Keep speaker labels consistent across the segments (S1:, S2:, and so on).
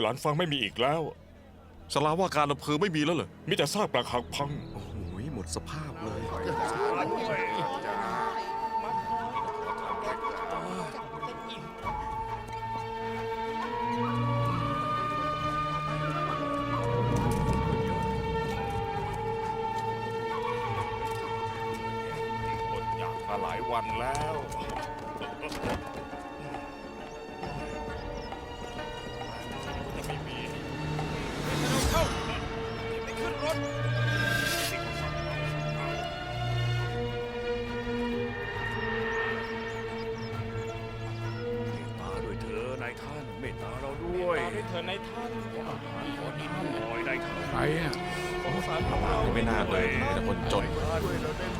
S1: อหลานฟังไม่มีอีกแล้ว
S2: สลาว่าการอำเภอไม่มีแล้วเหรอ
S1: มีแต่ซากปรักหักพัง
S2: โอ้โหหมดสภาพเลย
S1: อดอยากมาหลายวันแล้ว ไปขึ้นรถ
S3: ตาด้วยเธอนายท่าน เมตตาเราด้วย
S1: ตามด้วยเธอในท่าน
S3: อาหารขอนิดหน่อยนายท่าน
S4: ใครอะ
S1: สงสารพวกเรา
S2: ไม่น่าเลยมีแต่คนจน
S3: ด้วยเราได้ม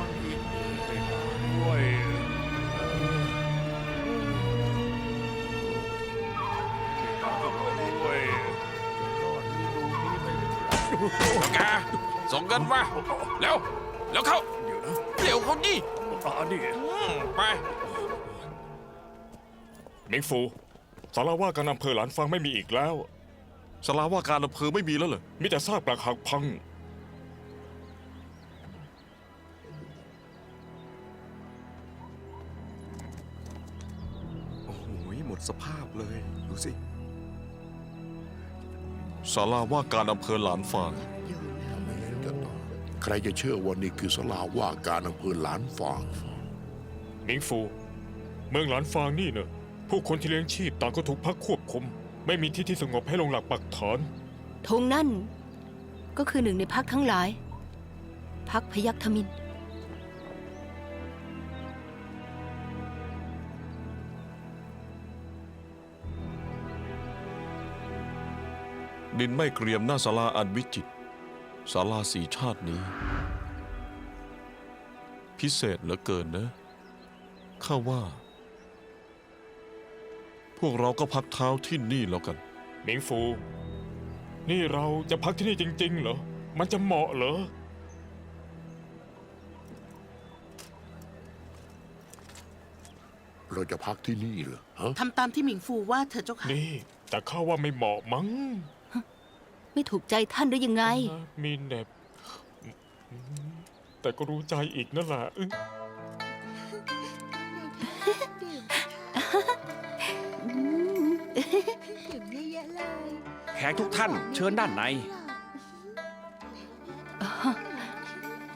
S3: ังอี
S4: แกส่งเงินมาเร็วเร็วเข้า
S3: เดี๋ยวนะ
S4: เร็วเขาดิ
S3: ตานี่
S4: ไป
S1: มิงฟูสารว่าการอำเภอหลานฟังไม่มีอีกแล้ว
S2: สลาว่าการอำเภอไม่มีแล้วเหรอ
S1: มีแต่ซากปรักหักพัง
S2: โอ้โหหมดสภาพเลย ดูสิ สาราว่าการอำเภอหลานฟาง
S5: ใครจะเชื่อว่านี่คือสลาว่าการอำเภอหลานฝาง
S1: มิงฟู เมืองหลานฟางนี่เนอะผู้คนที่เลี้ยงชีพต่างก็ถูกพักควบคุม ไม่มีที่ที่สงบให้ลงหลักปักฐาน
S6: ธงนั่น ก็คือหนึ่งในพักทั้งหลาย พักพยัคฆ์ธมิน
S2: ดินไม่เกรียมหน้าศาลาอันวิจิตรศาลาสีชาตินี้ พิเศษเหลือเกินนะ ข้าว่า พวกเราก็พักเท้าที่นี่แล้วกัน
S1: มิงฟู นี่เราจะพักที่นี่จริง ๆ เหรอ มันจะเหมาะเหรอ
S5: เราจะพักที่นี่เหรอฮะ
S7: ทำตามที่หมิงฟูว่าเธอเจ้าค่ะ
S1: นี่ แต่ข้าว่าไม่เหมาะมั้ง
S6: ไม่ถูกใจท่านหรือยังไง
S1: นะมีเหน็บ แต่ก็รู้ใจอีกนั่นแหละอึ๊ะ
S8: ดื่มเยอะๆเลย
S3: แขกทุกท่านเชิญด้านใน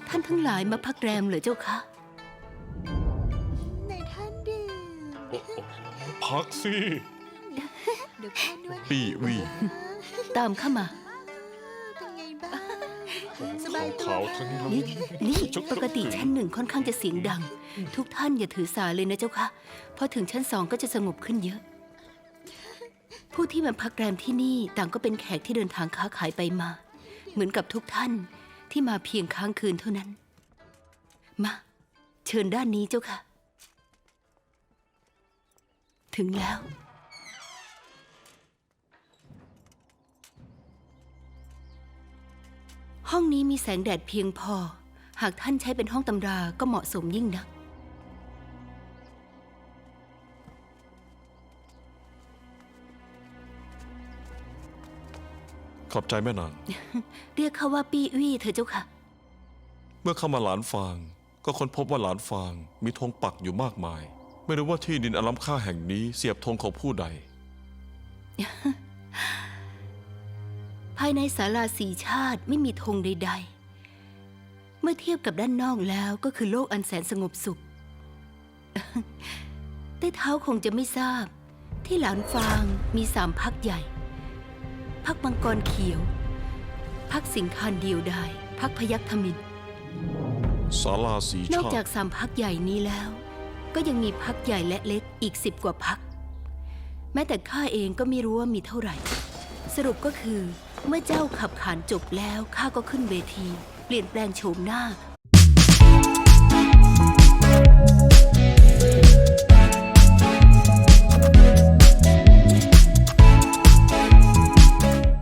S6: ท่านทั้งหลายมาพักแรมเหรอเจ้าคะ
S8: ในท่านดื่ม
S1: โอ้โหพักสิ
S8: เดี๋ยวข้าด้วย
S2: ปี้วี่
S6: ตามเข้ามา
S8: สบายตัว
S1: ขาทั้งนั้น
S6: นี่นี่ปกติชั้นหนึ่งค่อนข้างจะเสียงดัง ทุกท่านอย่าถือสาเลยนะเจ้าค่ะพอถึงชั้นสองก็จะสงบขึ้นเยอะ ผู้ที่มาพักแรมที่นี่ต่างก็เป็นแขกที่เดินทางค้าขายไปมา เหมือนกับทุกท่านที่มาเพียงค้างคืนเท่านั้น มา เชิญด้านนี้เจ้าค่ะ ถึงแล้ว ห้องนี้มีแสงแดดเพียงพอ หากท่านใช้เป็นห้องตำราก็เหมาะสมยิ่งนัก
S2: ขอบใจแม่นาง
S6: เรียกเขาว่าปี้อี้เธอะเจ้าค่ะ
S2: เมื่อเข้ามาหลานฟาง ก็ค้นพบว่าหลานฟางมีธงปักอยู่มากมาย ไม่รู้ว่าที่ดินอันล้ำค่าแห่งนี้เสียบธงของผู้ใด
S6: ภายในศาลาสีชาติไม่มีธงใด ๆ เมื่อเทียบกับด้านนอกแล้วก็คือโลกอันแสนสงบสุขแต่เท้าคงจะไม่ทราบ ที่หลานฟางมีสามพักใหญ่ พักมังกรเขียว พักสิงคานเดียวดายพักพยัคฆ์ธมิน
S2: ศาลาสี
S6: นอก
S2: ชา
S6: จาก
S2: ติ
S6: สามพักใหญ่นี้แล้ว ก็ยังมีพักใหญ่และเล็กอีกสิบกว่าพัก แม้แต่ข้าเองก็ไม่รู้ว่ามีเท่าไหร่ สรุปก็คือ เมื่อเจ้าขับขานจบแล้วข้าก็ขึ้นเวที เปลี่ยนแปลงโฉมหน้า